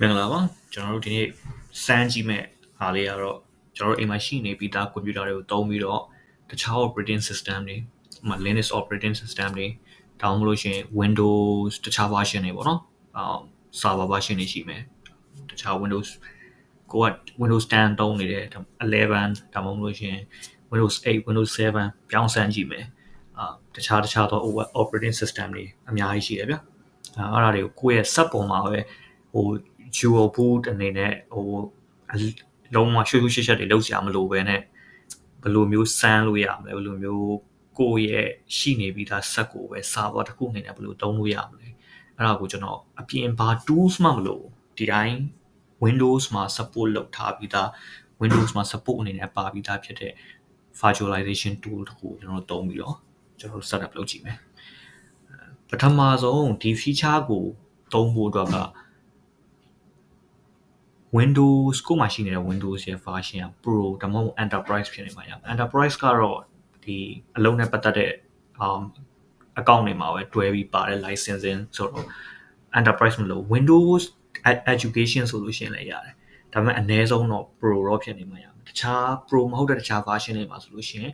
မင်္ဂလာပါကျွန်တော်တို့ဒီနေ့စမ်းကြည့်မဲ့ဟာလေးကတော့ကျွန်တော်တို့အိမ်မှာရှိနေပြီးသားကွန်ပျူတာတွေကိုသုံးပြီးတော့တခြား operating system တွေဥပမာ Linux operating system တွေတောင်းမလို့ရှိရင် Windows တခြား version တွေပေါ့နော်အာ server version တွေရှိမယ်တခြား Windows ကိုက Windows 10သုံးနေတယ်11ဒါမှမဟုတ်လို့ရှိရင် Windows 8 Windows 7ပြောင်းစမ်းကြည့်မယ်အာတခြားတခြားသော operating system တွေအများကြီးရှိတယ်ဗျအဲ့ဒါတွေကိုကိုယ့်ရဲ့ sub ပုံမှာပဲဟို dual boot အနေနဲ့ဟိုလုံးဝရွှေ့ရွှေ့ရှက်ရှက်တွေလောက်စရာမလိုပဲနဲ့ဘယ်လိုမျိုးစမ်းလို့ရမလဲဘယ်လိုမျိုးကိုယ့်ရဲ့ရှိနေပြီးသား set ကိုပဲ server တစ်ခုအနေနဲ့ဘယ်လိုသုံးလို့ရမလဲအဲ့ဒါကိုကျွန်တော်အပြင်ဘာ tools မှမလို့ဒီတိုင်း Windows မှာ support လုပ်ထားပြီးသား Windows မှာ support အနေနဲ့ပါပြီးသားဖြစ်တဲ့ virtualization tool တခုကျွန်တော်သုံးပြီးတော့ကျွန်တော် setup လုပ်ကြည့်မယ်ပထမဆုံးဒီ feature ကိုသုံးဖို့အတွက်က Windows ကိုမှရှိနေတဲ့ Windows ရဲ့ version က Pro ဒါမှမဟုတ် Enterprise ဖြစ်နေမှာရမယ် Enterprise ကတော့ဒီအလုံးနဲ့ပတ်သက်တဲ့ um account တွေမှာပဲတွဲပြီးပါတဲ့ licensing ဆိုတော့ Enterprise မလို့ Windows Education ဆိုလို့ရှိရင်လည်းရတယ်ဒါပေမဲ့အနည်းဆုံးတော့ Pro တော့ဖြစ်နေမှာရမယ်တခြား Pro မဟုတ်တဲ့တခြား version တွေမှာဆိုလို့ရှိရင်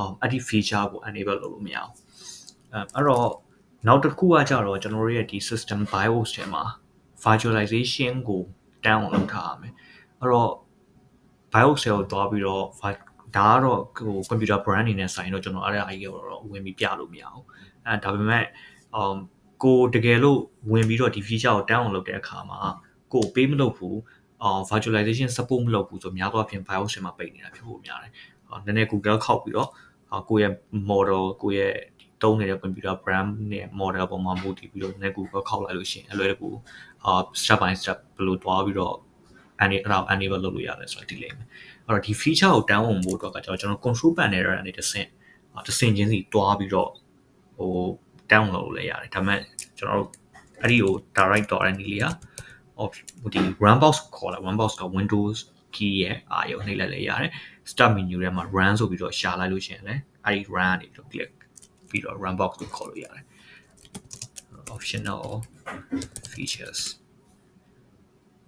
um အဲ့ဒီ feature ကို enable လုပ်လို့မရအောင်အဲအဲ့တော့နောက်တစ်ခုကကြတော့ကျွန်တော်တို့ရဲ့ဒီ system BIOS ထဲမှာ virtualization ကို down လုပ်ထားရမယ်အဲ့တော့ BIOS ကိုသွားပြီးတော့ဒါကတော့ဟို computer brand အနေနဲ့ဆိုင်တော့ကျွန်တော်အဲ့ဒါအကြီးကတော့ဝင်ပြီးပြလို့မရအောင်အဲဒါပေမဲ့ um ကိုတကယ်လို့ဝင်ပြီးတော့ဒီ feature ကို down လုပ်တဲ့အခါမှာကိုပေးမလုပ်ဘူးအော် virtualization support မလုပ်ဘူးဆိုများသောအားဖြင့် BIOS ထဲမှာပိတ်နေတာဖြစ်ဖို့များတယ်။ဟောနည်းနည်း Google ခောက်ပြီးတော့ ကိုယ့်ရဲ့ model ကိုယ့်ရဲ့တုံးနေတဲ့ computer brand နဲ့ model ပေါ်မှာမူတည်ပြီးတော့ net Google ခောက်လိုက်လို့ရှိရင်အလွယ်တကူအာ step by step ဘယ်လိုတွားပြီးတော့အနေအဲ့ဒါ enable လုပ်လို့ရတယ်ဆိုတာဒီလိမ့်မယ်အဲ့တော့ဒီ feature ကို down ဝင်ဖို့အတွက်ကကျွန်တော် control panel ရတဲ့တစ်ဆင့်တစ်ဆင့်ချင်းစီတွားပြီးတော့ဟို down လုပ်လို့လည်းရတယ်ဒါပေမဲ့ကျွန်တော်တို့အဲ့ဒီကို direct တော့တဲ့နည်းလေးကဟိုဒီ run box ခေါ်လာ run box က windows key ရဲ့အာရုံနှိပ်လိုက်လည်းရတယ် start menu ထဲမှာ run ဆိုပြီးတော့ရှာလိုက်လို့ရှိရင်လည်းအဲ့ဒီ run ကနေပြီးတော့ click ပြီးတော့ run box ကိုခေါ်လို့ရတယ် optional features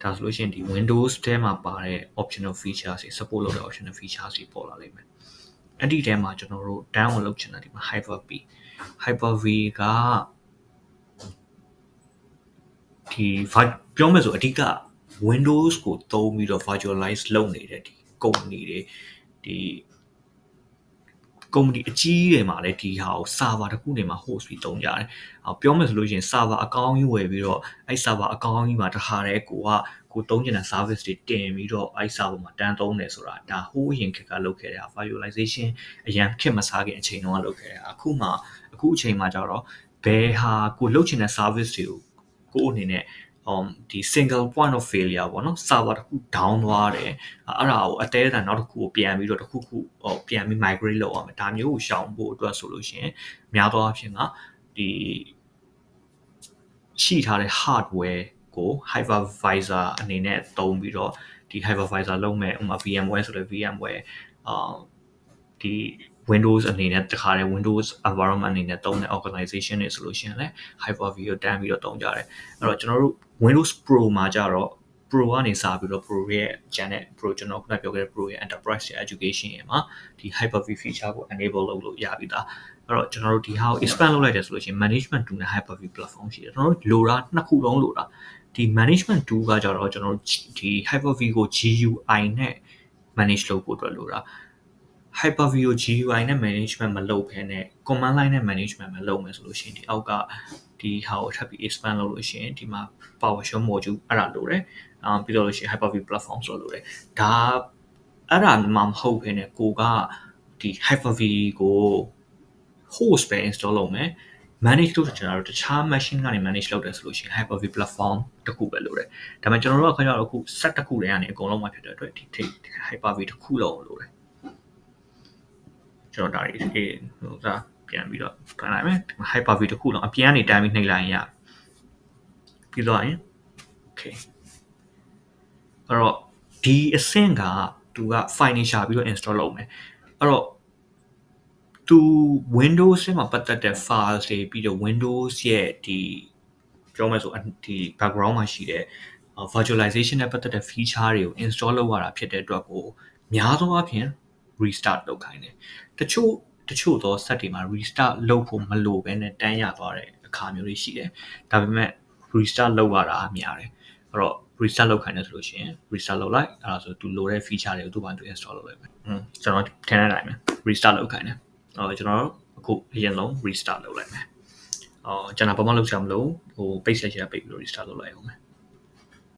ဒါဆိုလို့ရှိရင်ဒီ Windows ထဲမှာပါတဲ့ optional features တွေ support လုပ်တဲ့ optional features တွေပေါ်လာလိမ့်မယ်အဲ့ဒီထဲမှာကျွန်တော်တို့ down လုပ်ချင်တာဒီမှာ Hyper-V Hyper-V ကဒီပြောမယ်ဆိုအဓိက Windows ကိုသုံးပြီးတော့ virtualize လုပ်နေတဲ့ဒီ company တွေဒီကုမ္ပဏီအကြီးတွေမှာလည်းဒီဟာကို server တစ်ခုနေမှာ host ပြီးသုံးကြတယ်။အော်ပြောမယ်ဆိုလို့ရှိရင် server အကောင်းကြီးဝယ်ပြီးတော့အဲ့ server အကောင်းကြီးမှာတခါတည်းကိုကကိုသုံးကျင်တဲ့ service တွေတင်ပြီးတော့အဲ့ server မှာတန်းသုံးတယ်ဆိုတာဒါဟိုးရင်ခက်ကလုပ်ခဲ့တဲ့ virtualization အရန်ခက်မစားခင်အချိန်တုန်းကလုပ်ခဲ့တဲ့အခုမှအခုအချိန်မှာကျတော့ဘယ်ဟာကိုလုပ်ချင်တဲ့ service တွေကိုကိုအနေနဲ့ um ဒီ single point of failure ပေါ့နော် server တစ်ခု down သွားတယ်အဲ့ဒါကိုအသေးအတန်နောက်တစ်ခုကိုပြန်ပြီးတော့တစ်ခုခုဟိုပြန်ပြီး migrate လုပ်ရမယ်ဒါမျိုးကိုရှောင်ဖို့အတွက်ဆိုလို့ရှိရင်များသောအားဖြင့်ကဒီရှိထားတဲ့ hardware ကို hypervisor အနေနဲ့သုံးပြီးတော့ဒီ hypervisor လုံးမဲ့ဥပမာ VMware ဆိုတဲ့ VMware အာဒီ Windows အနေနဲ့တခါတည်း Windows environment အနေနဲ့သုံးတဲ့ organization တွေဆိုလို့ရှိရင်လည်း Hyper-V ကိုတန်းပြီးတော့သုံးကြတယ်အဲ့တော့ကျွန်တော်တို့ Windows Pro မှာကြတော့ Pro ကနေစပြီးတော့ Pro ရဲ့ channel Pro ကျွန်တော်ခုနပြောခဲ့တဲ့ Pro ရဲ့ Enterprise ရဲ့ Education ရဲ့မှာဒီ Hyper-V feature ကို enable လုပ်လို့ရပြီသားအဲ့တော့ကျွန်တော်တို့ဒီဟာကို expand လုပ်လိုက်တယ်ဆိုလို့ရှိရင် management tool နဲ့ Hyper-V platform ရှိတယ်ကျွန်တော်တို့လိုတာနှစ်ခုလုံးလိုတာဒီ management tool ကကြတော့ကျွန်တော်တို့ဒီ Hyper-V ကို GUI နဲ့ manage လုပ်ဖို့အတွက်လိုတာ Hyper-V ကို GUI နဲ့ management မလုပ်ဘဲနဲ့ command line နဲ့ management မလုပ်မယ်ဆိုလို့ရှိရင်ဒီအောက်ကဒီဟာကိုထပ်ပြီး expand လုပ်လို့ရှိရင်ဒီမှာ PowerShell module အဲ့ဒါလိုတယ်။အာပြီးတော့လို့ရှိရင် Hyper-V platform ဆိုလိုတယ်။ဒါအဲ့ဒါမှမဟုတ်ဘဲနဲ့ကိုကဒီ Hyper-V ကို host ပဲ install လုပ်မယ်။ manage လုပ်ကျွန်တော်တို့တခြား machine ကနေ manage လုပ်တယ်ဆိုလို့ရှိရင် Hyper-V platform တခုပဲလိုတယ်။ဒါပေမဲ့ကျွန်တော်တို့ကခင်ဗျားတို့အခု set တစ်ခုတည်းကနေအကုန်လုံးမှဖြစ်တဲ့အတွက်ဒီ Hyper-V တစ်ခုလုံးလိုတယ် ကျွန်တော်ဒါတွေအေးဟိုစားပြန်ပြီးတော့တွန်းလိုက်မယ် hyper v တစ်ခုလုံးအပြန်ကနေတန်းပြီးနှိပ်လိုက်ရင်ရပြီးတော့ရင် okay အဲ့တော့ဒီအဆင့်ကသူက file နေရှာပြီးတော့ install လုပ်မယ်အဲ့တော့သူ Windows မှာပတ်သက်တဲ့ files တွေပြီးတော့ Windows ရဲ့ဒီပြောမယ်ဆိုဒီ background မှာရှိတဲ့အာ virtualization နဲ့ပတ်သက်တဲ့ feature တွေကို install လုပ်ရတာဖြစ်တဲ့အတွက်ကိုများသောအားဖြင့် restart လုပ်ခိုင်းတယ်တချို့တချို့သော set တွေမှာ restart လုပ်ဖို့မလိုဘဲနဲ့တန်းရသွားတဲ့အခါမျိုးတွေရှိတယ်ဒါပေမဲ့ restart လုပ်ရတာများတယ်အဲ့တော့ restart လုပ်ခိုင်းတယ်ဆိုလို့ရှိရင် restart လုပ်လိုက်အဲ့ဒါဆိုသူလိုတဲ့ feature တွေကိုသူ့ဘာသူ install လုပ်လိုက်မယ်อืมကျွန်တော်ထင်တဲ့အတိုင်းပဲ restart လုပ်ခိုင်းတယ်အော်ကျွန်တော်တို့အခုအရင်ဆုံး restart လုပ်လိုက်မယ်အော်ကျွန်တော်ဘာမှလုပ်ချင်မလို့ဟို page ဆက်ချင်တာပိတ်ပြီးတော့ restart လုပ်လိုက်အောင်မယ်